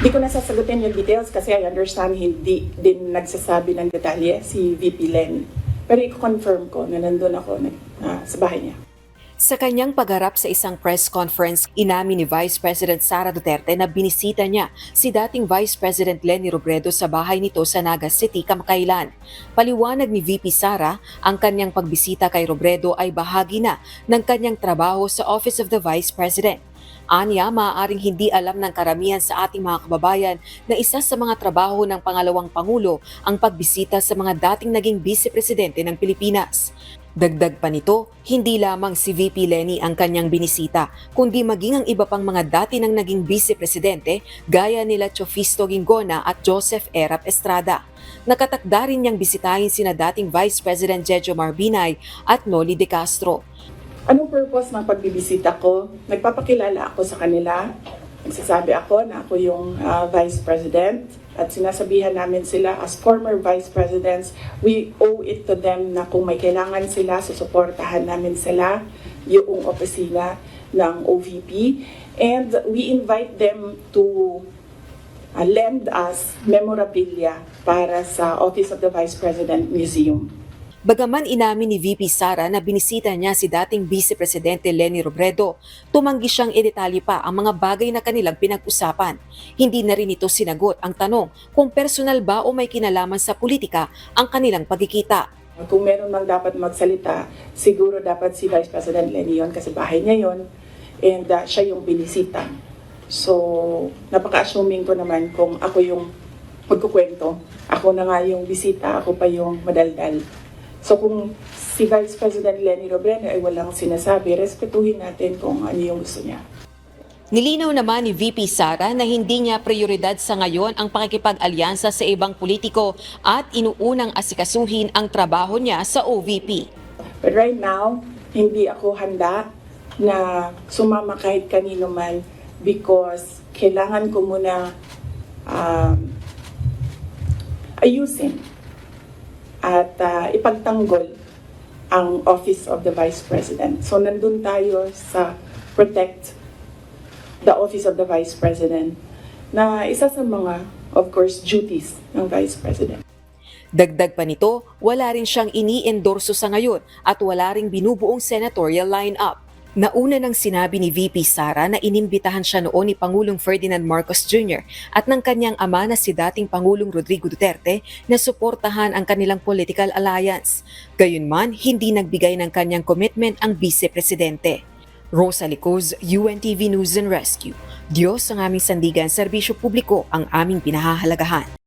Hindi ko nasasagutin yung details kasi I understand hindi din nagsasabi ng detalye si VP Len. Pero i-confirm ko na nandun ako na, ah, sa bahay niya. Sa kanyang pagharap sa isang press conference, inamin ni Vice President Sara Duterte na binisita niya si dating Vice President Lenny Robredo sa bahay nito sa Naga City kamakailan. Paliwanag ni VP Sara, ang kanyang pagbisita kay Robredo ay bahagi na ng kanyang trabaho sa Office of the Vice President. Anya, maaaring hindi alam ng karamihan sa ating mga kababayan na isa sa mga trabaho ng pangalawang Pangulo ang pagbisita sa mga dating naging Vice-Presidente ng Pilipinas. Dagdag pa nito, hindi lamang si VP Lenny ang kanyang binisita, kundi maging ang iba pang mga dati nang naging vice-presidente gaya nila Chofisto Gingona at Joseph Erap Estrada. Nakatakda rin niyang bisitahin sina dating Vice President Jejo Marbinay at Noli De Castro. Anong purpose ng pagbibisita ko? Nagpapakilala ako sa kanila. Nagsasabi ako na ako yung ah, Vice President at sinasabihan namin sila as former Vice Presidents, we owe it to them na kung may kailangan sila, susuportahan namin sila yung opisina ng OVP and we invite them to uh, lend us memorabilia para sa Office of the Vice President Museum. Bagaman inamin ni VP Sara na binisita niya si dating Vice Presidente Lenny Robredo, tumanggi siyang idetalye pa ang mga bagay na kanilang pinag-usapan. Hindi na rin ito sinagot ang tanong kung personal ba o may kinalaman sa politika ang kanilang pagkikita. Kung meron mang dapat magsalita, siguro dapat si Vice President Lenny yun kasi bahay niya yun and uh, siya yung binisita. So, napaka-assuming ko naman kung ako yung magkukwento. Ako na nga yung bisita, ako pa yung madaldal. So kung si Vice President Lenny Robredo ay walang sinasabi, respetuhin natin kung ano yung gusto niya. Nilinaw naman ni VP Sara na hindi niya prioridad sa ngayon ang pakikipag-alyansa sa ibang politiko at inuunang asikasuhin ang trabaho niya sa OVP. But right now, hindi ako handa na sumama kahit kanino man because kailangan ko muna um, ayusin ipagtanggol ang Office of the Vice President. So nandun tayo sa protect the Office of the Vice President na isa sa mga, of course, duties ng Vice President. Dagdag pa nito, wala rin siyang ini-endorso sa ngayon at wala ring binubuong senatorial lineup. Nauna nang sinabi ni VP Sara na inimbitahan siya noon ni Pangulong Ferdinand Marcos Jr. at ng kanyang ama na si dating Pangulong Rodrigo Duterte na suportahan ang kanilang political alliance. Gayunman, hindi nagbigay ng kanyang commitment ang vice-presidente. Rosa Licoz, UNTV News and Rescue. Diyos ang aming sandigan, serbisyo publiko ang aming pinahahalagahan.